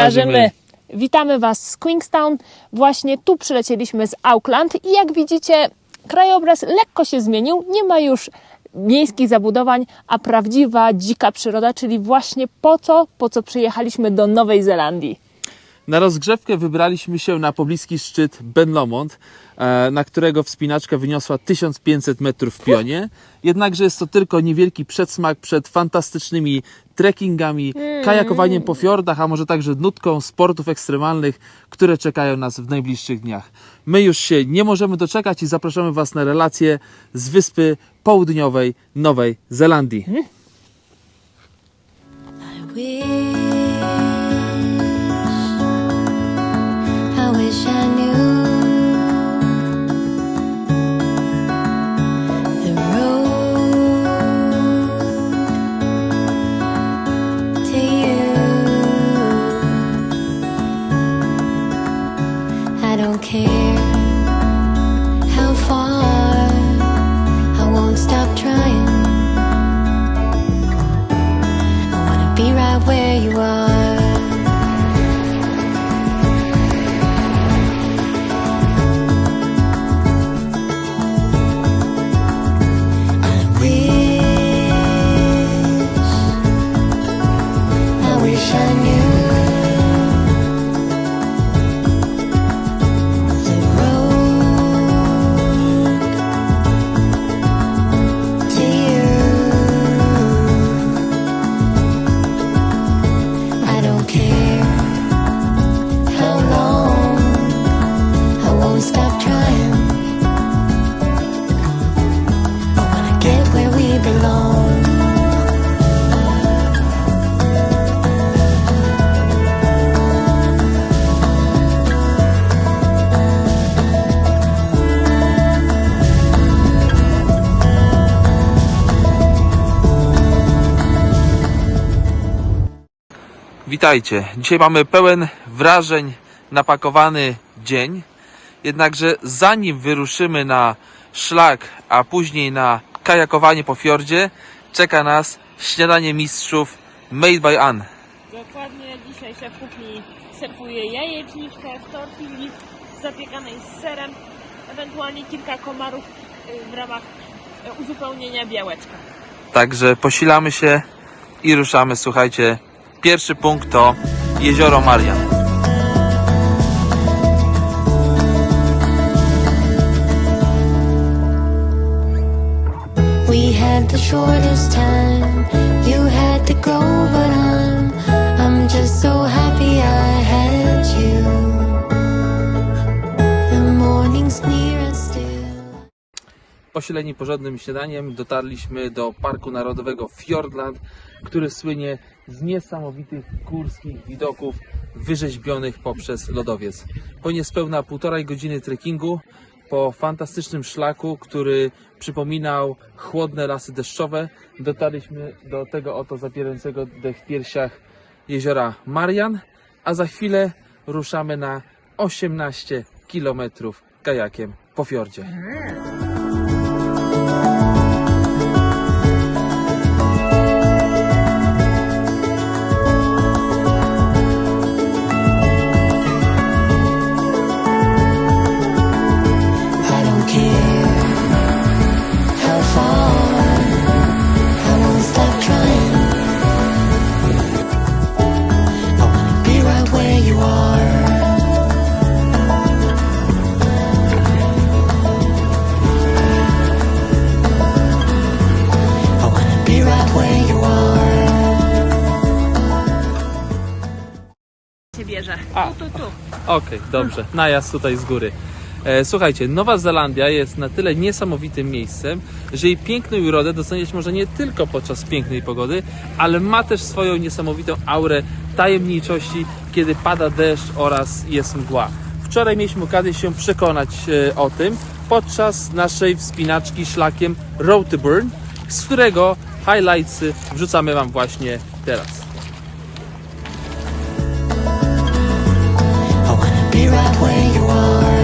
starzy my. Witamy Was z Queenstown. Właśnie tu przylecieliśmy z Auckland i jak widzicie, krajobraz lekko się zmienił. Nie ma już miejskich zabudowań, a prawdziwa dzika przyroda, czyli właśnie po co, po co przyjechaliśmy do Nowej Zelandii. Na rozgrzewkę wybraliśmy się na pobliski szczyt Ben Lomond, e, na którego wspinaczka wyniosła 1500 metrów w pionie. Jednakże jest to tylko niewielki przedsmak przed fantastycznymi trekkingami, kajakowaniem po fiordach, a może także nutką sportów ekstremalnych, które czekają nas w najbliższych dniach. My już się nie możemy doczekać i zapraszamy Was na relacje z wyspy południowej Nowej Zelandii. Care how far, I won't stop trying. I wanna be right where you are. I wish, I wish I knew Witajcie. Dzisiaj mamy pełen wrażeń, napakowany dzień. Jednakże zanim wyruszymy na szlak, a później na kajakowanie po fiordzie, czeka nas śniadanie mistrzów Made by Ann. Dokładnie dzisiaj szef kuchni serwuje jajeczniczkę w tortilli zapiekanej z serem, ewentualnie kilka komarów y, w ramach y, uzupełnienia białeczka. Także posilamy się i ruszamy. Słuchajcie, pierwszy punkt to jezioro Marian. We had the shortest time. Posileni porządnym śniadaniem dotarliśmy do Parku Narodowego Fiordland, który słynie z niesamowitych górskich widoków wyrzeźbionych poprzez lodowiec. Po niespełna półtorej godziny trekkingu, po fantastycznym szlaku, który przypominał chłodne lasy deszczowe, dotarliśmy do tego oto zapierającego dech w piersiach jeziora Marian, a za chwilę ruszamy na 18 kilometrów kajakiem po fiordzie. Okej, dobrze. Najazd tutaj z góry. E, słuchajcie, Nowa Zelandia jest na tyle niesamowitym miejscem, że jej piękną urodę doceniać może nie tylko podczas pięknej pogody, ale ma też swoją niesamowitą aurę tajemniczości, kiedy pada deszcz oraz jest mgła. Wczoraj mieliśmy okazję się przekonać e, o tym podczas naszej wspinaczki szlakiem Road z którego highlightsy wrzucamy Wam właśnie teraz. Right where you are.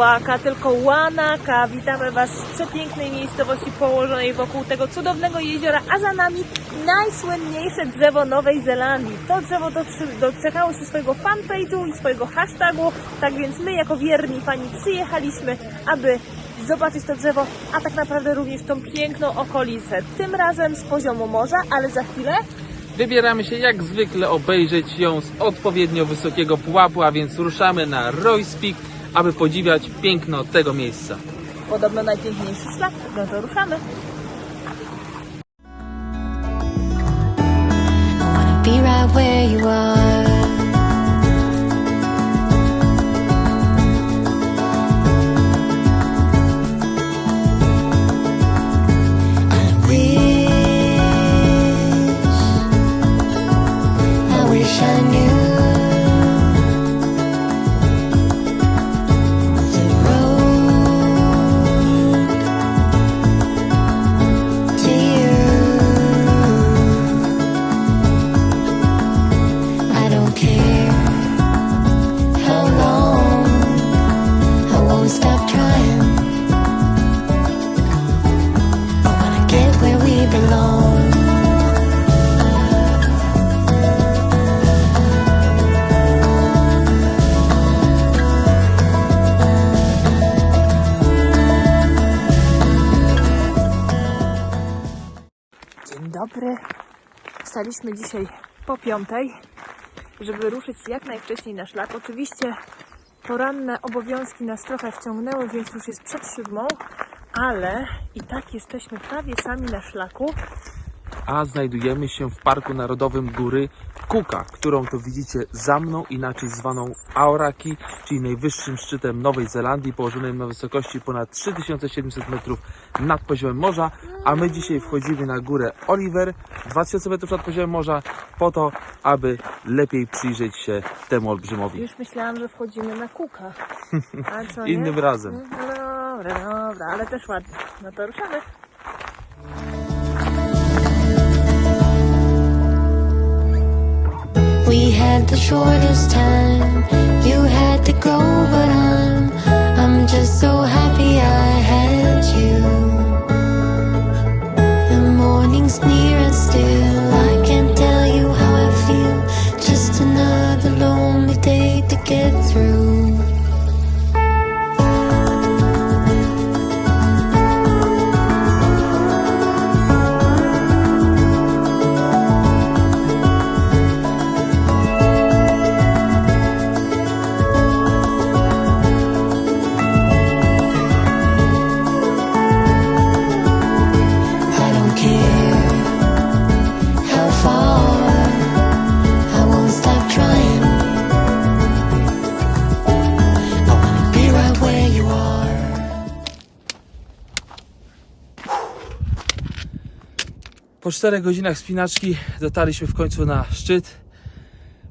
Łaka łaka, tylko łanaka. Witamy Was z przepięknej miejscowości położonej wokół tego cudownego jeziora, a za nami najsłynniejsze drzewo Nowej Zelandii. To drzewo doczekało się swojego fanpage'u i swojego hashtagu, tak więc my jako wierni fani przyjechaliśmy, aby zobaczyć to drzewo, a tak naprawdę również tą piękną okolicę. Tym razem z poziomu morza, ale za chwilę Wybieramy się jak zwykle obejrzeć ją z odpowiednio wysokiego pułapu, a więc ruszamy na Royce Peak, aby podziwiać piękno tego miejsca. podobno najpiękniejszy szlak, no to ruszamy. Be right where you are. Dzień dobry. Wstaliśmy dzisiaj po piątej, żeby ruszyć jak najwcześniej na szlak. Oczywiście poranne obowiązki nas trochę wciągnęły, więc już jest przed siódmą, ale i tak jesteśmy prawie sami na szlaku. A znajdujemy się w Parku Narodowym Góry Kuka, którą to widzicie za mną, inaczej zwaną Aoraki, czyli najwyższym szczytem Nowej Zelandii, położonym na wysokości ponad 3700 metrów nad poziomem morza, a my dzisiaj wchodzimy na górę Oliver, 2000 metrów nad poziomem morza, po to, aby lepiej przyjrzeć się temu olbrzymowi. Już myślałam, że wchodzimy na kuka. A co? Innym razem. No dobra, dobra, ale też ładnie. No to ruszamy. The shortest time. You had to go, but I'm I'm just so Po 4 godzinach spinaczki dotarliśmy w końcu na szczyt,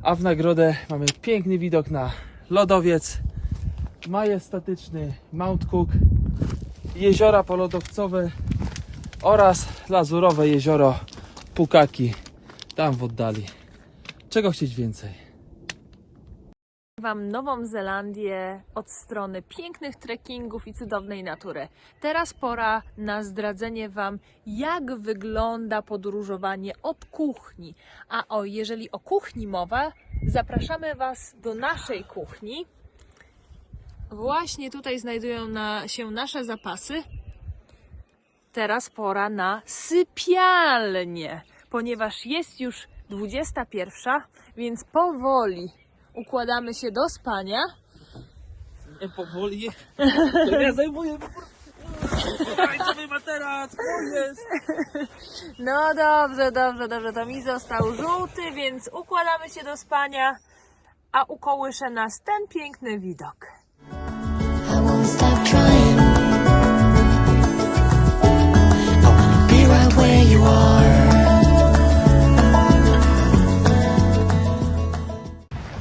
a w nagrodę mamy piękny widok na lodowiec, majestatyczny Mount Cook, jeziora polodowcowe oraz lazurowe jezioro Pukaki tam w oddali. Czego chcieć więcej? Wam Nową Zelandię od strony pięknych trekkingów i cudownej natury. Teraz pora na zdradzenie Wam, jak wygląda podróżowanie od kuchni. A o, jeżeli o kuchni mowa, zapraszamy Was do naszej kuchni. Właśnie tutaj znajdują na, się nasze zapasy. Teraz pora na sypialnię, ponieważ jest już 21, więc powoli układamy się do spania. Nie powoli. To ja zajmuję. Tańcowy materac, jest. No dobrze, dobrze, dobrze. To mi został żółty, więc układamy się do spania, a ukołysze nas ten piękny widok. I won't stop trying. I wanna be right where you are.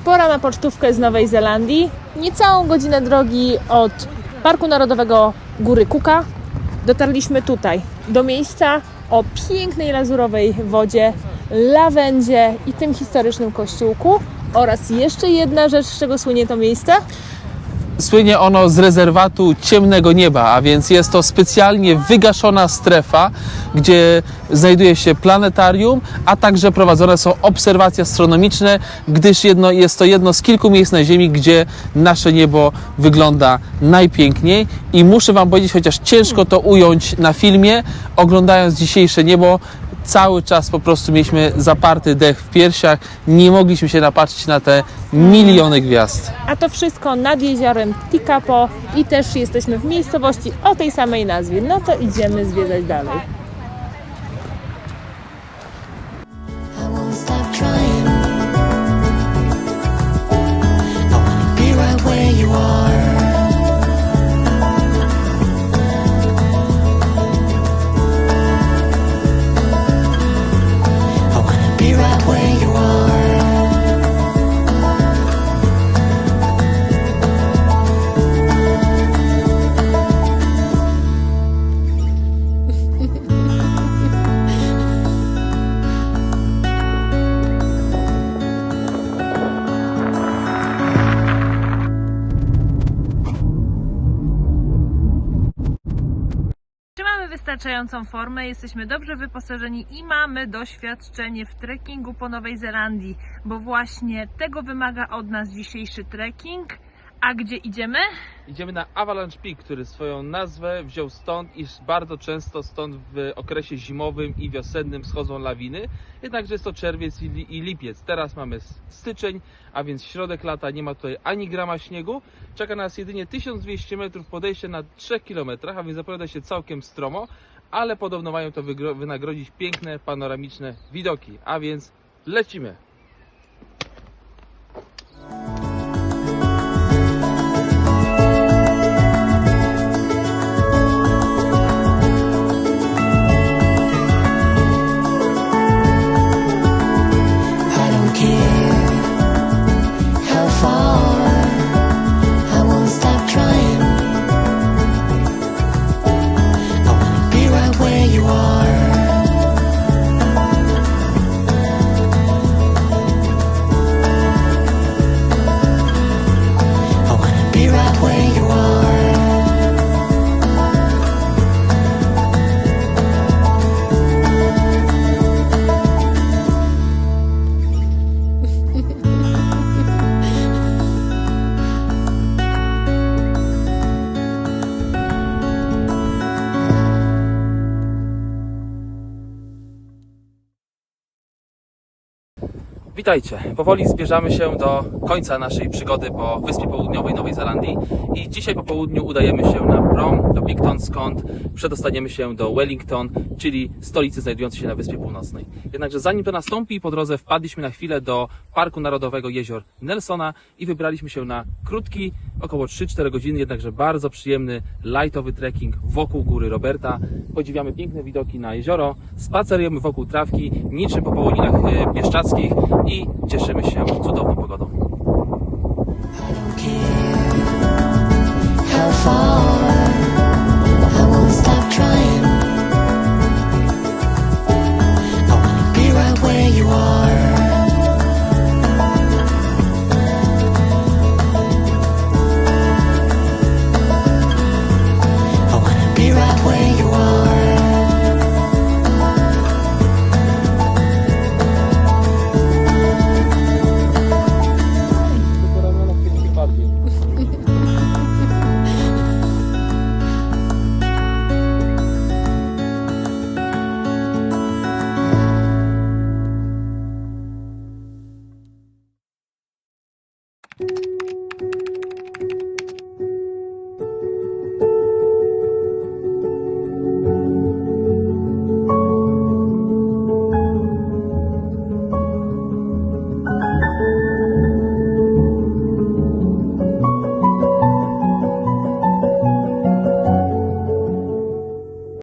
Pora na pocztówkę z Nowej Zelandii. Niecałą godzinę drogi od Parku Narodowego Góry Kuka. Dotarliśmy tutaj, do miejsca o pięknej lazurowej wodzie, lawendzie i tym historycznym kościółku. Oraz jeszcze jedna rzecz, z czego słynie to miejsce. Słynie ono z rezerwatu ciemnego nieba, a więc jest to specjalnie wygaszona strefa, gdzie znajduje się planetarium, a także prowadzone są obserwacje astronomiczne, gdyż jedno, jest to jedno z kilku miejsc na Ziemi, gdzie nasze niebo wygląda najpiękniej. I muszę Wam powiedzieć, chociaż ciężko to ująć na filmie, oglądając dzisiejsze niebo, cały czas po prostu mieliśmy zaparty dech w piersiach, nie mogliśmy się napatrzeć na te miliony gwiazd. A to wszystko nad jeziorem Tikapo i też jesteśmy w miejscowości o tej samej nazwie. No to idziemy zwiedzać dalej. I won't wystarczającą formę, jesteśmy dobrze wyposażeni i mamy doświadczenie w trekkingu po Nowej Zelandii, bo właśnie tego wymaga od nas dzisiejszy trekking. A gdzie idziemy? Idziemy na Avalanche Peak, który swoją nazwę wziął stąd, iż bardzo często stąd w okresie zimowym i wiosennym schodzą lawiny. Jednakże jest to czerwiec i li- i lipiec. Teraz mamy styczeń, a więc środek lata, nie ma tutaj ani grama śniegu. Czeka nas jedynie 1200 metrów podejścia na 3 km, a więc zapowiada się całkiem stromo, ale podobno mają to wynagrodzić piękne, panoramiczne widoki. A więc lecimy! Witajcie. Powoli zbierzamy się do końca naszej przygody po Wyspie Południowej Nowej Zelandii i dzisiaj po południu udajemy się na prom do Picton, skąd przedostaniemy się do Wellington, czyli stolicy znajdującej się na Wyspie Północnej. Jednakże zanim to nastąpi, po drodze wpadliśmy na chwilę do Parku Narodowego Jezior Nelsona i wybraliśmy się na krótki, około 3-4 godziny, jednakże bardzo przyjemny, lightowy trekking wokół góry Roberta. Podziwiamy piękne widoki na jezioro, spacerujemy wokół trawki, niczym po połoninach e, bieszczadzkich i cieszymy się cudowną pogodą. I how far.